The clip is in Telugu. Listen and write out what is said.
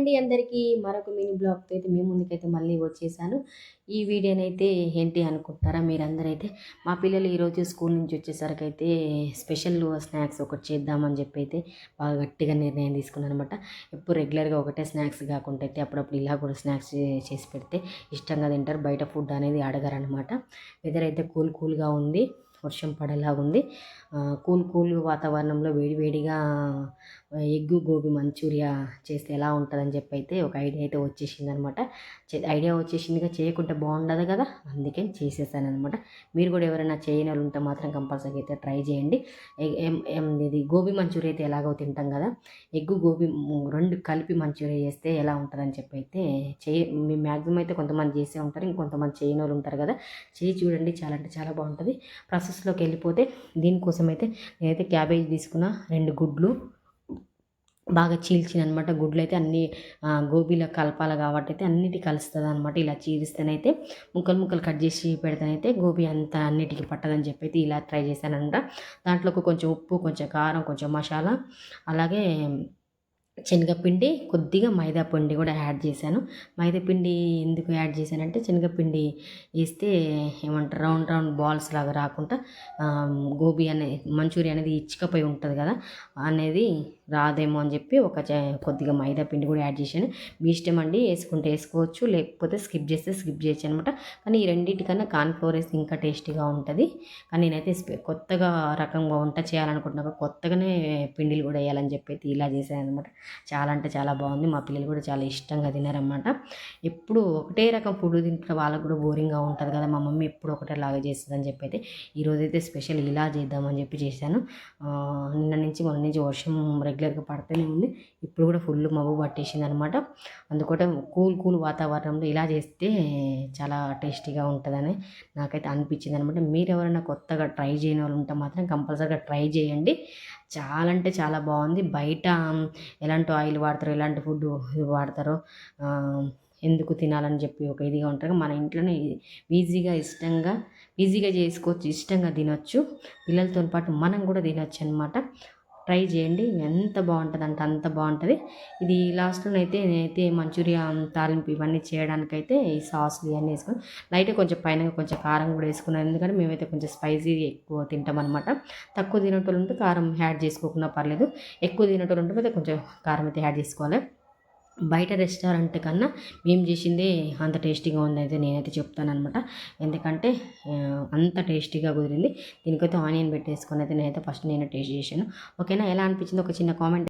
అండి అందరికీ. మరొక మినీ బ్లాగ్తో అయితే మీ ముందుకైతే మళ్ళీ వచ్చేసాను. ఈ వీడియోనైతే ఏంటి అనుకుంటారా మీరందరైతే? మా పిల్లలు ఈరోజు స్కూల్ నుంచి వచ్చేసరికి అయితే స్పెషల్ స్నాక్స్ ఒకటి చేద్దామని చెప్పి అయితే బాగా గట్టిగా నిర్ణయం తీసుకున్నాను అనమాట ఎప్పుడు రెగ్యులర్గా ఒకటే స్నాక్స్ కాకుండా అయితే అప్పుడప్పుడు ఇలా కూడా స్నాక్స్ చేసి పెడితే ఇష్టంగా తింటారు. బయట ఫుడ్ అనేది అడగరనమాట వెదర్ అయితే కూల్ కూల్గా ఉంది. వర్షం పడేలాగా ఉంది. కూల్ కూల్ వాతావరణంలో వేడివేడిగా ఎగ్గు గోబీ మంచూరియా చేస్తే ఎలా ఉంటుందని చెప్పి అయితే ఒక ఐడియా అయితే వచ్చేసింది అనమాట ఐడియా వచ్చేసిందిగా చేయకుంటే బాగుండదు కదా? అందుకే చేసేసాను అనమాట మీరు కూడా ఎవరైనా చేయని వాళ్ళు ఉంటే మాత్రం కంపల్సరీ అయితే ట్రై చేయండి. ఇది గోబీ మంచూరియా అయితే ఎలాగో తింటాం కదా? ఎగ్గు గోబీ రెండు కలిపి మంచూరియా చేస్తే ఎలా ఉంటుందని చెప్పి అయితే చేయ మీ మ్యాక్సిమం అయితే కొంతమంది చేసే ఉంటారు. ఇంకొంతమంది చేయని వాళ్ళు ఉంటారు కదా? చేయి చూడండి చాలా అంటే చాలా బాగుంటుంది. ప్రాసెస్లోకి వెళ్ళిపోతే దీనికోసం అయితే నేనైతే క్యాబేజ్ తీసుకున్న రెండు గుడ్లు. బాగా చీల్చిన అనమాట గుడ్లు అయితే అన్ని గోబీలో కలపాలి కాబట్టి అయితే అన్నిటి కలుస్తుంది అనమాట ఇలా చీలిస్తేనైతే ముక్కలు ముక్కలు కట్ చేసి పెడితేనైతే గోబీ అంత అన్నిటికీ పట్టదని చెప్పి అయితే ఇలా ట్రై చేశానంట దాంట్లోకి కొంచెం ఉప్పు కొంచెం కారం కొంచెం మసాలా అలాగే శనగపిండి కొద్దిగా మైదాపిండి కూడా యాడ్ చేశాను. మైదాపిండి ఎందుకు యాడ్ చేశానంటే శనగపిండి వేస్తే ఏమంటారు రౌండ్ రౌండ్ బాల్స్ లాగా రాకుండా గోబీ అనే మంచూరియా అనేది ఇచ్చుకపోయి ఉంటుంది కదా అనేది రాదేమో అని చెప్పి ఒక కొద్దిగా మైదా పిండి కూడా యాడ్ చేశాను. మీ ఇష్టం అండి వేసుకుంటే వేసుకోవచ్చు లేకపోతే స్కిప్ చేస్తే స్కిప్ చేయొచ్చు అనమాట. కానీ ఈ రెండింటికన్నా కార్న్ఫ్లోర్ వేసి ఇంకా టేస్టీగా ఉంటుంది. కానీ నేనైతే కొత్తగా రకంగా వంట చేయాలనుకుంటున్నా కొత్తగానే పిండిలు కూడా వేయాలని చెప్పి ఇలా చేశాను అనమాట. చాలా అంటే చాలా బాగుంది. మా పిల్లలు కూడా చాలా ఇష్టంగా తినారనమాట ఎప్పుడు ఒకటే రకం ఫుడ్ తింటే వాళ్ళకు కూడా బోరింగ్గా ఉంటుంది కదా మా మమ్మీ ఎప్పుడు ఒకటేలాగా చేస్తుంది అని చెప్పి అయితే ఈరోజైతే స్పెషల్ ఇలా చేద్దామని చెప్పి చేశాను. నిన్న నుంచి మొన్న నుంచి వర్షం రెగ్యులర్గా పడుతూనే ఉంది. ఇప్పుడు కూడా ఫుల్ మబ్బు పట్టేసింది అనమాట అందుకోట కూల్ కూల్ వాతావరణంలో ఇలా చేస్తే చాలా టేస్టీగా ఉంటుందని నాకైతే అనిపించింది అనమాట మీరు ఎవరైనా కొత్తగా ట్రై చేయని వాళ్ళు ఉంటే మాత్రం కంపల్సరీగా ట్రై చేయండి. చాలా అంటే చాలా బాగుంది. బయట ఎలాంటి ఆయిల్ వాడతారో ఎలాంటి ఫుడ్ వాడతారో ఎందుకు తినాలని చెప్పి ఒక ఇదిగా ఉంటారు. మన ఇంట్లోనే ఈజీగా ఇష్టంగా ఈజీగా చేసుకోవచ్చు ఇష్టంగా తినొచ్చు. పిల్లలతో పాటు మనం కూడా తినొచ్చు అనమాట ట్రై చేయండి. ఎంత బాగుంటుంది అంటే అంత బాగుంటుంది. ఇది లాస్ట్లో అయితే నేనైతే మంచూరియా తాలింపు ఇవన్నీ చేయడానికైతే ఈ సాస్లు ఇవన్నీ వేసుకొని లైట్గా కొంచెం పైన కొంచెం కారం కూడా వేసుకున్నాను. ఎందుకంటే మేమైతే కొంచెం స్పైసీ ఎక్కువ తింటాం అనమాట తక్కువ తినేటోళ్ళు ఉంటే కారం యాడ్ చేసుకోకుండా పర్లేదు. ఎక్కువ తినేటోళ్ళు ఉంటే కొంచెం కారం అయితే యాడ్ చేసుకోవాలి. బయట రెస్టారెంట్ కన్నా మేము చేసిందే అంత టేస్టీగా ఉందైతే నేనైతే చెప్తాను అనమాట ఎందుకంటే అంత టేస్టీగా కుదిరింది. దీనికైతే ఆనియన్ పెట్టేసుకొని అయితే నేనైతే ఫస్ట్ నేను టేస్ట్ చేశాను. ఓకేనా? ఎలా అనిపించింది? ఒక చిన్న కామెంట్